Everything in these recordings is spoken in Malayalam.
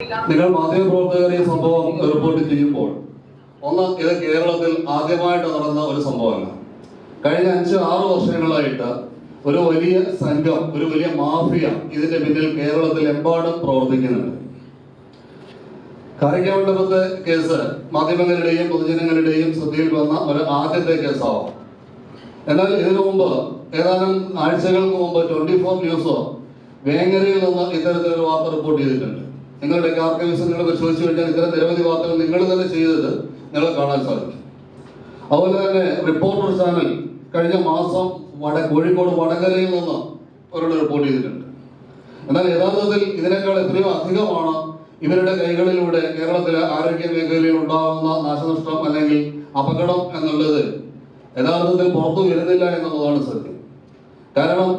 നിങ്ങൾ മാധ്യമപ്രവർത്തകർ ഈ സംഭവം റിപ്പോർട്ട് ചെയ്യുമ്പോൾ ഒന്ന് ഇത് കേരളത്തിൽ ആദ്യമായിട്ട് നടന്ന ഒരു സംഭവമല്ല. കഴിഞ്ഞ അഞ്ച് ആറ് വർഷങ്ങളായിട്ട് ഒരു വലിയ സംഘം ഒരു വലിയ മാഫിയ ഇതിന്റെ പിന്നിൽ കേരളത്തിൽ എമ്പാടും പ്രവർത്തിക്കുന്നുണ്ട് കാരിക്കമണ്ഡപത്തെ കേസ് മാധ്യമങ്ങളുടെയും പൊതുജനങ്ങളുടെയും ശ്രദ്ധയിൽ വന്ന ഒരു ആദ്യത്തെ കേസാവാം. എന്നാൽ ഇതിനു മുമ്പ് ഏതാനും ആഴ്ചകൾക്ക് മുമ്പ് ട്വന്റി ഫോർ ന്യൂസോ വേങ്ങരയിൽ നിന്ന് ഇത്തരത്തിലൊരു വാർത്ത റിപ്പോർട്ട് ചെയ്തിട്ടുണ്ട്. നിങ്ങളുടെ ആർക്കൈവ്സ് നിങ്ങൾ പരിശോധിച്ചു കഴിഞ്ഞാൽ ഇത്തരം നിരവധി വാർത്തകൾ നിങ്ങൾ തന്നെ ചെയ്തത് നിങ്ങളെ കാണാൻ സാധിക്കും. അതുപോലെ തന്നെ റിപ്പോർട്ടർ ചാനൽ കഴിഞ്ഞ മാസം വട കോഴിക്കോട് വടകരയിൽ നിന്ന് അവരോട് റിപ്പോർട്ട് ചെയ്തിട്ടുണ്ട്. എന്നാൽ യഥാർത്ഥത്തിൽ ഇതിനേക്കാൾ എത്രയോ അധികമാണ് ഇവരുടെ കൈകളിലൂടെ കേരളത്തിലെ ആരോഗ്യ മേഖലയിൽ ഉണ്ടാകുന്ന നാശനഷ്ടം അല്ലെങ്കിൽ അപകടം എന്നുള്ളത് യഥാർത്ഥത്തിൽ പുറത്തു വരുന്നില്ല എന്നുള്ളതാണ് സത്യം. കാരണം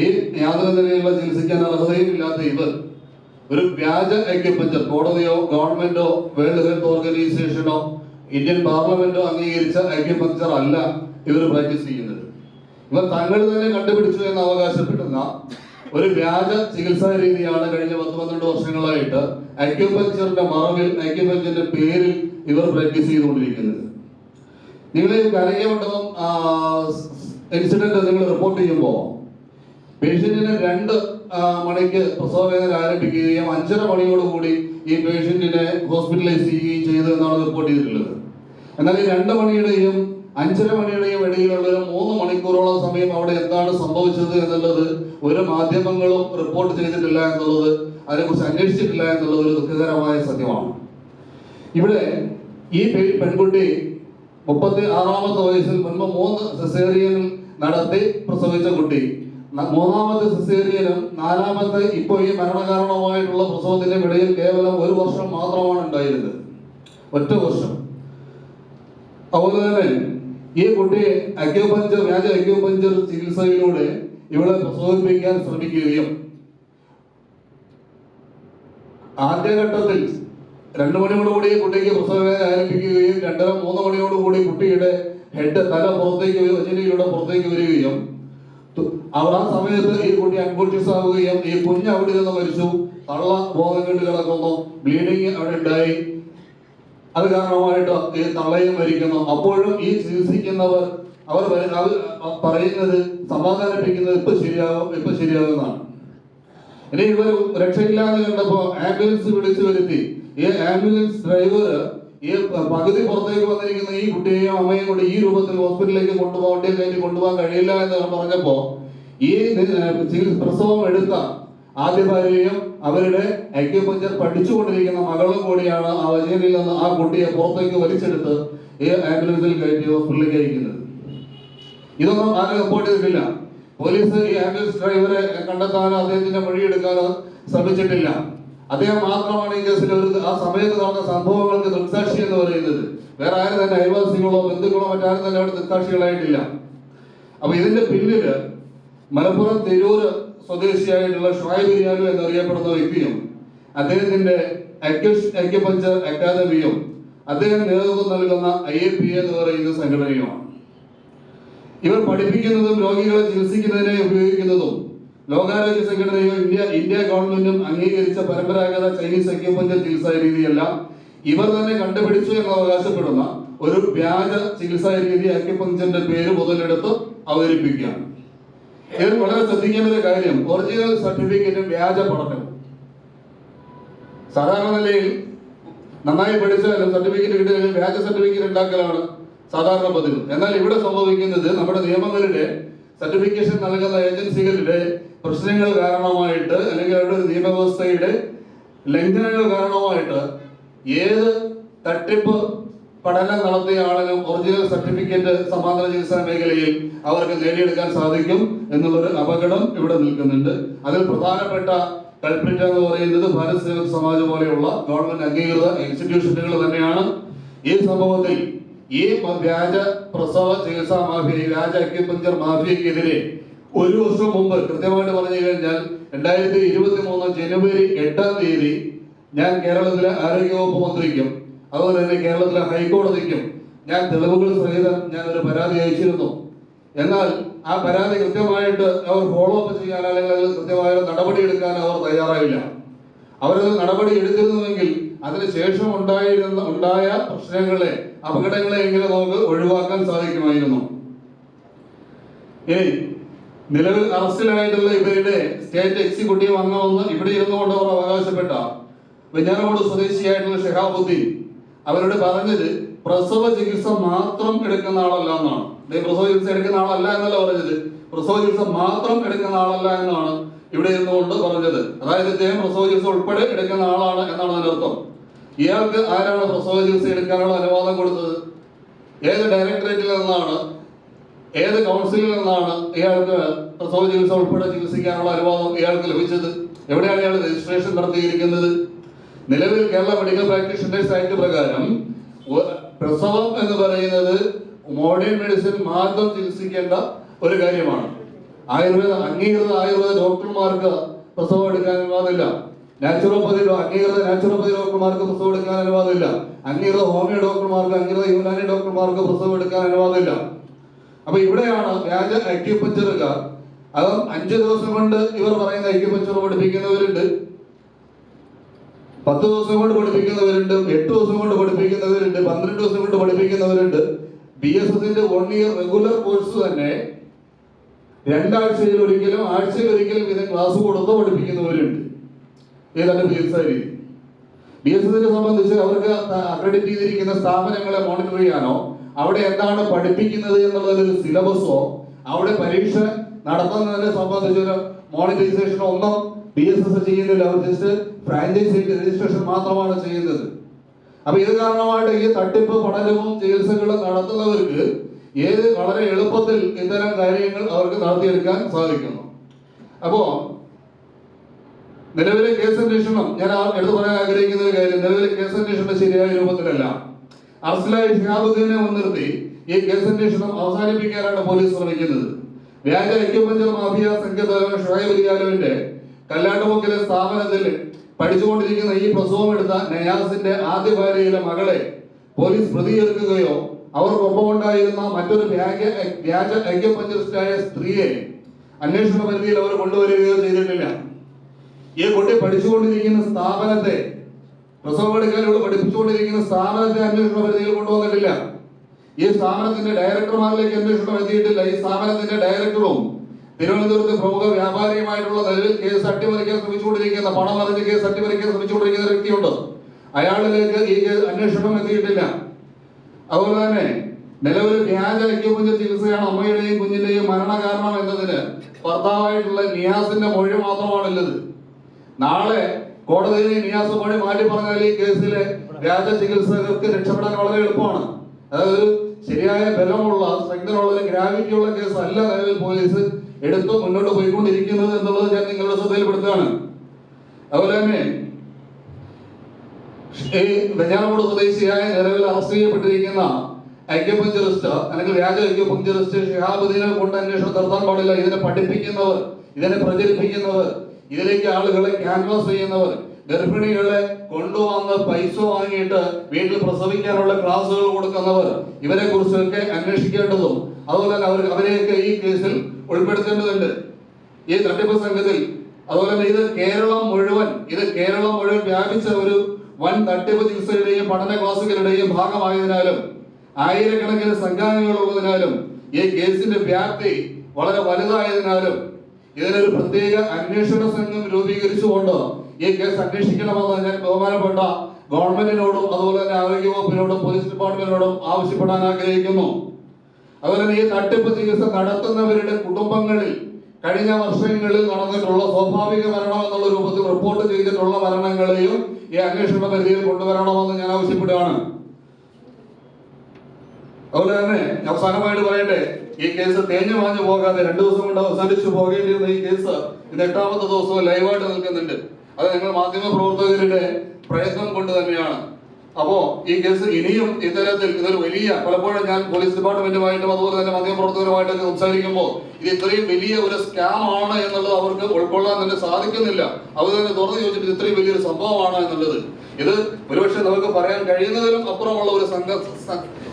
ഈ യാതൊരു നിലയിലുള്ള ചികിത്സിക്കാൻ അർഹതയും ഇല്ലാത്ത ഇവർ ഒരു വ്യാജ എക്യുപ്മെന്റ് കോടതിയോ ഗവൺമെന്റോ വേൾഡ് ഹെൽത്ത് ഓർഗനൈസേഷനോ ഇന്ത്യൻ പാർലമെന്റോ അംഗീകരിച്ച എക്യുപഞ്ചർ അല്ല ഇവർ പ്രാക്ടീസ് ചെയ്യുന്നത്. ഇവർ തങ്ങൾ തന്നെ കണ്ടുപിടിച്ചു എന്ന് അവകാശപ്പെടുന്ന ഒരു വ്യാജ ചികിത്സാ രീതിയാണ് കഴിഞ്ഞ പത്ത് പന്ത്രണ്ട് വർഷങ്ങളായിട്ട് അക്യുപഞ്ചറിന്റെ മറവിൽ അക്യുപഞ്ചറിന്റെ പേരിൽ ഇവർ പ്രാക്ടീസ് ചെയ്തുകൊണ്ടിരിക്കുന്നത്. നിങ്ങൾ കരകമണ്ഡലം ഇൻസിഡന്റ് നിങ്ങൾ റിപ്പോർട്ട് ചെയ്യുമ്പോൾ പേഷ്യന്റിന് രണ്ട് മണിക്ക് പ്രസവ വേദന ആരംഭിക്കുകയും അഞ്ചര മണിയോടുകൂടി ഈ പേഷ്യന്റിനെ ഹോസ്പിറ്റലൈസ് ചെയ്യുകയും ചെയ്തു എന്നാണ് റിപ്പോർട്ട് ചെയ്തിട്ടുള്ളത്. എന്നാൽ ഈ രണ്ട് മണിയുടെയും അഞ്ചര മണിയുടെയും ഇടയിലുള്ള ഒരു മൂന്ന് മണിക്കൂറോളം സമയം അവിടെ എന്താണ് സംഭവിച്ചത് എന്നുള്ളത് ഒരു മാധ്യമങ്ങളും റിപ്പോർട്ട് ചെയ്തിട്ടില്ല എന്നുള്ളത് അതിനെക്കുറിച്ച് അന്വേഷിച്ചിട്ടില്ല എന്നുള്ളത് ഒരു ദുഃഖകരമായ സത്യമാണ്. ഇവിടെ ഈ പെൺകുട്ടി മുപ്പത്തി ആറാമത്തെ വയസ്സിൽ മുൻപ് മൂന്ന് സെസേറിയൻ നടത്തി പ്രസവിച്ച കുട്ടി മൂന്നാമത്തെ സിസേറിയനും നാലാമത്തെ ഇപ്പോൾ ഈ മരണകാരണമായിട്ടുള്ള പ്രസവത്തിന്റെ ഇടയിൽ കേവലം ഒരു വർഷം മാത്രമാണ് ഉണ്ടായിരുന്നത്. ഒറ്റ വർഷം. അതുപോലെ തന്നെ ഈ കുട്ടിയെ അക്യോപഞ്ചർ വ്യാജ അക്യോപഞ്ചർ ചികിത്സയിലൂടെ ഇവളെ പ്രസവിപ്പിക്കാൻ ശ്രമിക്കുകയും ആദ്യഘട്ടത്തിൽ രണ്ടു മണിയോടുകൂടി കുട്ടിക്ക് പ്രസവവേദന ആരംഭിക്കുകയും രണ്ടര മൂന്ന് മണിയോടുകൂടി കുട്ടിയുടെ ഹെഡ് തല പുറത്തേക്ക് വരികയും പുറത്തേക്ക് വരികയും ആ സമയത്ത് ഈ കുട്ടി അൺകോൺഷ്യസ് ആവുകയും ഈ കുഞ്ഞ് അവിടെ നിന്ന് മരിച്ചു. തള്ള ബോധം കിടക്കുന്നു. ബ്ലീഡിങ് അവിടെ ഉണ്ടായി. അത് കാരണമായിട്ട് ഈ തള്ളയും മരിക്കുന്നു. അപ്പോഴും ഈ ചികിത്സിക്കുന്നവർ അവർ അത് പറയുന്നത് സമാധാനിപ്പിക്കുന്നത് ഇപ്പൊ ശരിയാവും ഇപ്പൊ ശരിയാവുന്നതാണ് ഇനി ഇവർ രക്ഷയില്ലാതെ കണ്ടപ്പോ ആംബുലൻസ് വിളിച്ചു വരുത്തി. ഈ ആംബുലൻസ് ഡ്രൈവർ ഈ പകുതി പുറത്തേക്ക് വന്നിരിക്കുന്ന ഈ കുട്ടിയെയും അമ്മയും കൂടി ഈ രൂപത്തിൽ ഹോസ്പിറ്റലിലേക്ക് കൊണ്ടുപോകാൻ കഴിഞ്ഞ് കൊണ്ടുപോകാൻ കഴിയില്ല എന്ന് പറഞ്ഞപ്പോ ഈ പ്രസവം എടുത്ത ആദ്യ ഭാര്യയും അവരുടെ അക്യുപഞ്ചർ പഠിച്ചുകൊണ്ടിരിക്കുന്ന മകളും കൂടിയാണ് ആ വചനയിൽ നിന്ന് ആ കുട്ടിയെ പുറത്തേക്ക് വലിച്ചെടുത്ത് ഈ ആംബുലൻസിൽ കയറ്റി ഹോസ്പിറ്റലിലേക്ക് അയക്കുന്നത്. ഇതൊന്നും ആരും റിപ്പോർട്ട് ചെയ്തിട്ടില്ല. പോലീസ് ഈ ആംബുലൻസ് ഡ്രൈവറെ കണ്ടെത്താനോ അദ്ദേഹത്തിന്റെ മൊഴിയെടുക്കാനോ ശ്രമിച്ചിട്ടില്ല. അദ്ദേഹം മാത്രമാണ് ഈ കേസിൽ ഒരു ആ സമയത്ത് നടന്ന സംഭവങ്ങൾക്ക് ദൃക്സാക്ഷി എന്ന് പറയുന്നത്. വേറെ ആരും തന്നെ അയൽവാസികളോ ബന്ധുക്കളോ മറ്റാരും തന്നെ അവിടെ ദൃക്സാക്ഷികളായിട്ടില്ല അപ്പൊ ഇതിന്റെ പിന്നിൽ മലപ്പുറം തിരൂര് സ്വദേശിയായിട്ടുള്ള ഷുഹൈബ് റിയാലു എന്നറിയപ്പെടുന്ന വ്യക്തിയും അദ്ദേഹത്തിന്റെ അക്യുപഞ്ചർ അക്കാദമിയും അദ്ദേഹം നേതൃത്വം നൽകുന്ന ഐ എ പി എന്ന് പറയുന്ന സംഘടനയുമാണ്. ഇവർ പഠിപ്പിക്കുന്നതും രോഗികളെ ചികിത്സിക്കുന്നതിനായി ഉപയോഗിക്കുന്നതും ലോകാരോഗ്യ സംഘടനയും ഇന്ത്യ ഇന്ത്യ ഗവൺമെന്റും അംഗീകരിച്ച പരമ്പരാഗത ചൈനീസ് അക്യൂപഞ്ചർ ചികിത്സാ രീതിയല്ല ഇവർ തന്നെ കണ്ടുപിടിച്ചു എന്ന് അവകാശപ്പെടുന്ന ഒരു വ്യാജ ചികിത്സാ രീതി അക്യൂപഞ്ചറിന്റെ പേര് മുതലെടുത്ത് അവതരിപ്പിക്കുകയാണ്. ഇതിൽ വളരെ ശ്രദ്ധിക്കേണ്ട ഒരു കാര്യം ഒറിജിനൽ സർട്ടിഫിക്കറ്റും വ്യാജ പഠനം. സാധാരണ നിലയിൽ നന്നായി പഠിച്ചാലും സർട്ടിഫിക്കറ്റ് കിട്ടിയാലും വ്യാജ സർട്ടിഫിക്കറ്റ് ഉണ്ടാക്കലാണ് സാധാരണ പതിവ്. എന്നാൽ ഇവിടെ സംഭവിക്കുന്നത് നമ്മുടെ നിയമങ്ങളുടെ സർട്ടിഫിക്കേഷൻ നൽകുന്ന ഏജൻസികളുടെ പ്രശ്നങ്ങൾ കാരണമായിട്ട് അല്ലെങ്കിൽ അവരുടെ നിയമവ്യവസ്ഥയുടെ ലംഘനങ്ങൾ കാരണമായിട്ട് ഏത് തട്ടിപ്പ് പഠനം നടത്തിയ ആളുകളും ഒറിജിനൽ സർട്ടിഫിക്കറ്റ് സമാന്തര ചികിത്സാ മേഖലയിൽ അവർക്ക് നേടിയെടുക്കാൻ സാധിക്കും എന്നുള്ളൊരു അപകടം ഇവിടെ നിൽക്കുന്നുണ്ട്. അതിൽ പ്രധാനപ്പെട്ട കൽപ്പറ്റ എന്ന് പറയുന്നത് ഭാരത് സേവക് സമാജ് പോലെയുള്ള ഗവൺമെന്റ് അംഗീകൃത ഇൻസ്റ്റിറ്റ്യൂഷനുകൾ തന്നെയാണ്. ഈ സംഭവത്തിൽ ഈ വ്യാജ പ്രസവ ചികിത്സാ മാഫിയ വ്യാജ അക്യുപഞ്ചർ മാഫിയക്കെതിരെ ഒരു വർഷം മുമ്പ് കൃത്യമായിട്ട് പറഞ്ഞു കഴിഞ്ഞാൽ രണ്ടായിരത്തി ഇരുപത്തി മൂന്ന് ജനുവരി എട്ടാം തീയതി ഞാൻ കേരളത്തിലെ ആരോഗ്യവകുപ്പ് മന്ത്രിക്കും അതുപോലെ തന്നെ കേരളത്തിലെ ഹൈക്കോടതിക്കും ഞാൻ തെളിവുകൾ സഹിതം ഞാൻ ഒരു പരാതി അയച്ചിരുന്നു. എന്നാൽ ആ പരാതി കൃത്യമായിട്ട് അവർ ഫോളോ അപ്പ് ചെയ്യാൻ അല്ലെങ്കിൽ അതിൽ കൃത്യമായ നടപടി എടുക്കാൻ അവർ തയ്യാറായില്ല. അവരത് നടപടി എടുത്തിരുന്നുവെങ്കിൽ അതിനുശേഷം ഉണ്ടായിരുന്ന ഉണ്ടായ പ്രശ്നങ്ങളെ അപകടങ്ങളെ എങ്ങനെ നമുക്ക് ഒഴിവാക്കാൻ സാധിക്കുമായിരുന്നു. ഇനി നിലവിൽ അറസ്റ്റിലായിട്ടുള്ള ഇവരുടെ സ്റ്റേറ്റ് എക്സിക്യൂട്ടീവ് അംഗമെന്ന് ഇവിടെ ഇരുന്നുകൊണ്ട് അവർ അവകാശപ്പെട്ട വെഞ്ഞാറമൂട് സ്വദേശിയായിട്ടുള്ള ഷെഹാബുദ്ദീൻ. അവരോട് പറഞ്ഞത് പ്രസവ ചികിത്സ മാത്രം എടുക്കുന്ന ആളല്ല എന്നാണ്. പ്രസവ ചികിത്സ എടുക്കുന്ന ആളല്ല എന്നല്ല പറഞ്ഞത്. പ്രസവ ചികിത്സ മാത്രം എടുക്കുന്ന ആളല്ല എന്നാണ് ഇവിടെ ഇരുന്നുകൊണ്ട് പറഞ്ഞത്. അതായത് ഇദ്ദേഹം പ്രസവ ചികിത്സ ഉൾപ്പെടെ എടുക്കുന്ന ആളാണ് എന്നാണ് അതിനർത്ഥം ഇയാൾക്ക് ആരാണ് പ്രസവ ചികിത്സ എടുക്കാനുള്ള അനുവാദം കൊടുത്തത്? ഏത് ഡയറക്ടറേറ്റിൽ നിന്നാണ് ഏത് കൗൺസിലിൽ നിന്നാണ് ഇയാൾക്ക് പ്രസവ ചികിത്സ ഉൾപ്പെടെ ചികിത്സിക്കാനുള്ള അനുവാദം ഇയാൾക്ക് ലഭിച്ചത്? എവിടെയാണ് ഇയാൾ രജിസ്ട്രേഷൻ നടത്തിയിരിക്കുന്നത്? നിലവിൽ കേരള മെഡിക്കൽ പ്രാക്ടീഷണേഴ്സ് ആക്ട് പ്രകാരം പ്രസവം എന്ന് പറയുന്നത് മോഡേൺ മെഡിസിൻ മാത്രം ചികിത്സിക്കേണ്ട ഒരു കാര്യമാണ്. ആയുർവേദ അംഗീകൃത ആയുർവേദ ഡോക്ടർമാർക്ക് പ്രസവം എടുക്കാൻ അനുവാദമില്ല. നാച്ചുറോപ്പതി അംഗീകൃത നാച്ചുറോപ്പതി ഡോക്ടർമാർക്ക് പ്രസവം എടുക്കാൻ അനുവാദമില്ല. അംഗീകൃത ഹോമിയോ ഡോക്ടർമാർക്ക് അംഗീകൃത യുനാനി ഡോക്ടർമാർക്ക് പ്രസവം എടുക്കാൻ അനുവാദമില്ല. അപ്പൊ ഇവിടെയാണ് വ്യാജ അക്യുപഞ്ചറുകാർ അത് അഞ്ചു ദിവസം കൊണ്ട് ഇവർ പറയുന്ന അക്യുപഞ്ചർ പഠിപ്പിക്കുന്നവരുണ്ട്? പത്ത് ദിവസം കൊണ്ട് പഠിപ്പിക്കുന്നവരുണ്ട് എട്ട് ദിവസം കൊണ്ട് പഠിപ്പിക്കുന്നവരുണ്ട് പന്ത്രണ്ട് ദിവസം കൊണ്ട് പഠിപ്പിക്കുന്നവരുണ്ട്. ബി എസ് എസിന്റെ വൺ ഇയർ റെഗുലർ കോഴ്സ് തന്നെ രണ്ടാഴ്ചയിൽ ഒരിക്കലും ആഴ്ചയിൽ ഒരിക്കലും ഇത് ക്ലാസ് കൊടുത്ത് പഠിപ്പിക്കുന്നവരുണ്ട്. ഏതാണ്ട് ചികിത്സാ രീതി? ബി എസ് എസിനെ സംബന്ധിച്ച് അവർക്ക് അക്രഡിറ്റ് ചെയ്തിരിക്കുന്ന സ്ഥാപനങ്ങളെ മോണിറ്റർ ചെയ്യാനോ അവിടെ എന്താണ് പഠിപ്പിക്കുന്നത് എന്നുള്ളതിൽ ഒരു സിലബസോ അവിടെ പരീക്ഷ നടത്തുന്നതിനെ സംബന്ധിച്ചൊരു മോണിറ്റൈസേഷനോ ഒന്നും ബി എസ് എസ് ചെയ്യുന്നില്ല. അവർ ജസ്റ്റ് ഫ്രാഞ്ചൈസി രജിസ്ട്രേഷൻ മാത്രമാണ് ചെയ്യുന്നത്. അപ്പൊ ഇത് കാരണമായിട്ട് ഈ തട്ടിപ്പ് പഠനവും ചികിത്സകളും നടത്തുന്നവർക്ക് ഏത് വളരെ എളുപ്പത്തിൽ ഇത്തരം കാര്യങ്ങൾ അവർക്ക് നടത്തിയെടുക്കാൻ സാധിക്കുന്നു. അപ്പോ നിലവിലെ കേസ് അന്വേഷണം ഞാൻ എടുത്തു പറയാൻ ആഗ്രഹിക്കുന്ന ഒരു കാര്യം നിലവിലെ കേസ് അന്വേഷണം ശരിയായ രൂപത്തിലല്ല. അർസലായി ഷിഹാബുദ്ദീനെ മുൻനിർത്തി ഈ കേസന്വേഷണം അവസാനിപ്പിക്കാനാണ് പോലീസ് ശ്രമിക്കുന്നത്. വ്യാജ അക്യുപഞ്ചർ മാഫിയ സംഘത്തലവൻ ഷുഹൈബ് അലിയാലുവിന്റെ കല്ലാട്ടുമുക്കിലെ സ്ഥാപനത്തിൽ പഠിച്ചുകൊണ്ടിരിക്കുന്ന ഈ പ്രസവം എടുത്ത നയാസിന്റെ ആദ്യ ഭാര്യയിലെ മകളെ പോലീസ് പ്രതിയെടുക്കുകയോ അവർക്കൊപ്പം ഉണ്ടായിരുന്ന മറ്റൊരു വ്യാജ വ്യാജ അക്യുപഞ്ചറിസ്റ്റായ സ്ത്രീയെ അന്വേഷണ പരിധിയിൽ അവർ കൊണ്ടുവരികയോ ചെയ്തിട്ടില്ല. ഈ കുട്ടി പഠിച്ചുകൊണ്ടിരിക്കുന്ന സ്ഥാപനത്തെ പ്രസവമെടുക്കാനുള്ള പഠിപ്പിച്ചുകൊണ്ടിരിക്കുന്ന സ്ഥാപനത്തെ അന്വേഷണ പരിധിയിൽ കൊണ്ടുവന്നിട്ടില്ല. ഈ സ്ഥാപനത്തിന്റെ ഡയറക്ടർമാരിലേക്ക് അന്വേഷണം എത്തിയിട്ടില്ല ഈ സ്ഥാപനത്തിന്റെ ഡയറക്ടറും തിരുവനന്തപുരത്ത് പ്രമുഖ വ്യാപാരിയുമായിട്ടുള്ള നിലവിൽ കേസ് അട്ടിമറിക്കാൻ ശ്രമിച്ചുകൊണ്ടിരിക്കുന്ന പണം അറിഞ്ഞ് കേസ് അട്ടിമറിക്കാൻ ശ്രമിച്ചുകൊണ്ടിരിക്കുന്ന വ്യക്തിയുണ്ട്. അയാളിലേക്ക് ഈ കേസ് അന്വേഷണം എത്തിയിട്ടില്ല. അതുപോലെ തന്നെ നിലവിൽ വ്യാജ അക്യുപഞ്ചർ ചികിത്സയാണ് അമ്മയുടെയും കുഞ്ഞിന്റെയും മരണകാരണം എന്നതിന് ഭർത്താവായിട്ടുള്ള നിയാസിന്റെ മൊഴി മാത്രമാണുള്ളത്. നാളെ കോടതിയിൽ ഈ നിയാസ് മാറ്റി പറഞ്ഞാൽ ഈ കേസിലെ വ്യാജ ചികിത്സകർക്ക് രക്ഷപ്പെടാൻ വളരെ എളുപ്പമാണ്. അതായത് ശരിയായ ബലമുള്ള സ്ട്രെങ്തനുള്ള ഗ്രാവിറ്റി ഉള്ള കേസ് അല്ല നിലവിൽ പോലീസ് എടുത്ത് മുന്നോട്ട് പോയിക്കൊണ്ടിരിക്കുന്നത് എന്നുള്ളത് ഞാൻ നിങ്ങളുടെ ശ്രദ്ധയിൽപ്പെടുത്തുകയാണ്. അതുപോലെ തന്നെ ഈ വെഞ്ഞാറമൂട് സ്വദേശിയായ നിലവിൽ അറസ്റ്റ് ചെയ്യപ്പെട്ടിരിക്കുന്ന ഐക്യപഞ്ചറിസ്റ്റ് അല്ലെങ്കിൽ വ്യാജ ഐക്യപഞ്ചറിസ്റ്റ് ഷിഹാബുദ്ദീനെ കൊണ്ട് അന്വേഷണം നടത്താൻ പാടില്ല. ഇതിനെ പഠിപ്പിക്കുന്നവർ ഇതിനെ പ്രചരിപ്പിക്കുന്നവർ ഇതിലേക്ക് ആളുകളെ ക്യാൻവാസ് ചെയ്യുന്നവർ ഗർഭിണികളെ കൊണ്ടുവന്ന് പൈസ വാങ്ങിയിട്ട് വീട്ടിൽ പ്രസവിക്കാനുള്ള ക്ലാസ്സുകൾ കൊടുക്കുന്നവർ ഇവരെ കുറിച്ചൊക്കെ അന്വേഷിക്കേണ്ടതും അതുപോലെ തന്നെ അവർ അവരെയൊക്കെ ഈ കേസിൽ ഉൾപ്പെടുത്തേണ്ടതുണ്ട്. ഈ തട്ടിപ്പ് സംഘത്തിൽ അതുപോലെ തന്നെ ഇത് കേരളം മുഴുവൻ ഇത് കേരളം മുഴുവൻ വ്യാപിച്ച ഒരു വൻ തട്ടിപ്പ് ചികിത്സയുടെയും പഠന ക്ലാസുകളുടെയും ഭാഗമായതിനാലും ആയിരക്കണക്കിന് സംഘാംഗങ്ങൾ ഉള്ളതിനാലും ഈ കേസിന്റെ വ്യാപ്തി വളരെ വലുതായതിനാലും ഇതിനൊരു പ്രത്യേക അന്വേഷണ സംഘം രൂപീകരിച്ചുകൊണ്ട് ഈ കേസ് അന്വേഷിക്കണമെന്ന് ഞാൻ ബഹുമാനപ്പെട്ട ഗവൺമെന്റിനോടും അതുപോലെ തന്നെ ആരോഗ്യ വകുപ്പിനോടും പോലീസ് ഡിപ്പാർട്ട്മെന്റിനോടും ആവശ്യപ്പെടാൻ ആഗ്രഹിക്കുന്നു. അതുപോലെ തന്നെ ഈ തട്ടിപ്പ് ചികിത്സ നടത്തുന്നവരുടെ കുടുംബങ്ങളിൽ കഴിഞ്ഞ വർഷങ്ങളിൽ നടന്നിട്ടുള്ള സ്വാഭാവിക മരണം എന്നുള്ള രൂപത്തിൽ റിപ്പോർട്ട് ചെയ്തിട്ടുള്ള മരണങ്ങളെയും ഈ അന്വേഷണ പരിധിയിൽ കൊണ്ടുവരണമെന്ന് ഞാൻ ആവശ്യപ്പെടുകയാണ്. അതുപോലെ തന്നെ അവസാനമായിട്ട് പറയട്ടെ ഈ കേസ് തേഞ്ഞു വാഞ്ഞു പോകാതെ രണ്ടു ദിവസം കൊണ്ട് അവസാനിച്ചു പോകേണ്ടിയിരുന്ന ഈ കേസ് ഇത് എട്ടാമത്തെ ദിവസവും ലൈവായിട്ട് നിൽക്കുന്നുണ്ട്. അത് ഞങ്ങൾ മാധ്യമ പ്രവർത്തകരുടെ പ്രയത്നം കൊണ്ട് തന്നെയാണ്. അപ്പോ ഈ കേസ് ഇനിയും ഇത്തരത്തിൽ ഇതൊരു വലിയ പലപ്പോഴും ഞാൻ പോലീസ് ഡിപ്പാർട്ട്മെന്റുമായിട്ടും അതുപോലെ തന്നെ മാധ്യമപ്രവർത്തകരുമായിട്ടൊക്കെ സംസാരിക്കുമ്പോൾ ഇത് ഇത്രയും വലിയ ഒരു സ്കാം ആണ് എന്നുള്ളത് അവർക്ക് ഉൾക്കൊള്ളാൻ തന്നെ സാധിക്കുന്നില്ല. അവർ തന്നെ തുറന്നു ചോദിച്ചിട്ട് ഇത്രയും വലിയൊരു സംഭവമാണ് എന്നുള്ളത്. ഇത് ഒരുപക്ഷെ നമുക്ക് പറയാൻ കഴിയുന്നതിലും അപ്പുറമുള്ള ഒരു സംഘ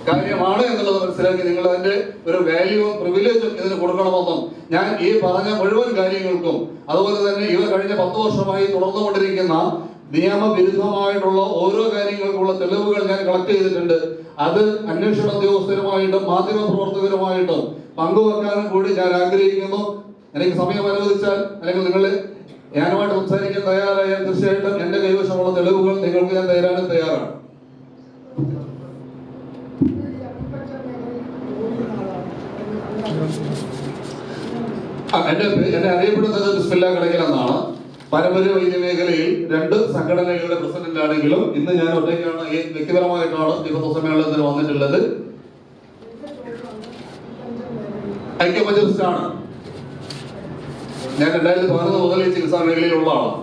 കാര്യമാണ് എന്നുള്ളത് മനസ്സിലാക്കി നിങ്ങൾ അതിന്റെ ഒരു വാല്യൂവും പ്രിവിലേജും ഇതിന് കൊടുക്കണമെന്നും ഞാൻ ഈ പറഞ്ഞ മുഴുവൻ കാര്യങ്ങൾക്കും അതുപോലെ തന്നെ ഇവർ കഴിഞ്ഞ പത്ത് വർഷമായി തുടർന്നുകൊണ്ടിരിക്കുന്ന നിയമവിരുദ്ധമായിട്ടുള്ള ഓരോ കാര്യങ്ങൾക്കുള്ള തെളിവുകൾ ഞാൻ കളക്ട് ചെയ്തിട്ടുണ്ട്. അത് അന്വേഷണ ഉദ്യോഗസ്ഥരുമായിട്ടും മാധ്യമ പ്രവർത്തകരുമായിട്ടും പങ്കുവെക്കാനും കൂടി ഞാൻ ആഗ്രഹിക്കുന്നു. എനിക്ക് സമയം അനുവദിച്ചാൽ അല്ലെങ്കിൽ നിങ്ങൾ ഞാനുമായിട്ട് സംസാരിക്കാൻ തയ്യാറായാൽ തീർച്ചയായിട്ടും എന്റെ കൈവശമുള്ള തെളിവുകൾ നിങ്ങൾക്ക് ഞാൻ തരാനും തയ്യാറാണ്. എന്റെ എന്നെ അറിയപ്പെടുന്നത് ബിസ്മില്ല കടകിൽ എന്നാണ്. പാരമ്പര്യ വൈദ്യ മേഖലയിൽ രണ്ട് സംഘടനകളുടെ പ്രസിഡന്റ് ആണെങ്കിലും ഇന്ന് ഞാൻ ഒറ്റയ്ക്കാണ് വ്യക്തിപരമായിട്ടാണ് ഈ പൊതുസമ്മേളനത്തിന് വന്നിട്ടുള്ളത്. ഐക്യമജലിസ്റ്റ് ആണ്. ഞാൻ രണ്ടായിരത്തി പതിനൊന്ന് മുതൽ ഈ ചികിത്സാ മേഖലയിലുള്ള ആളാണ്.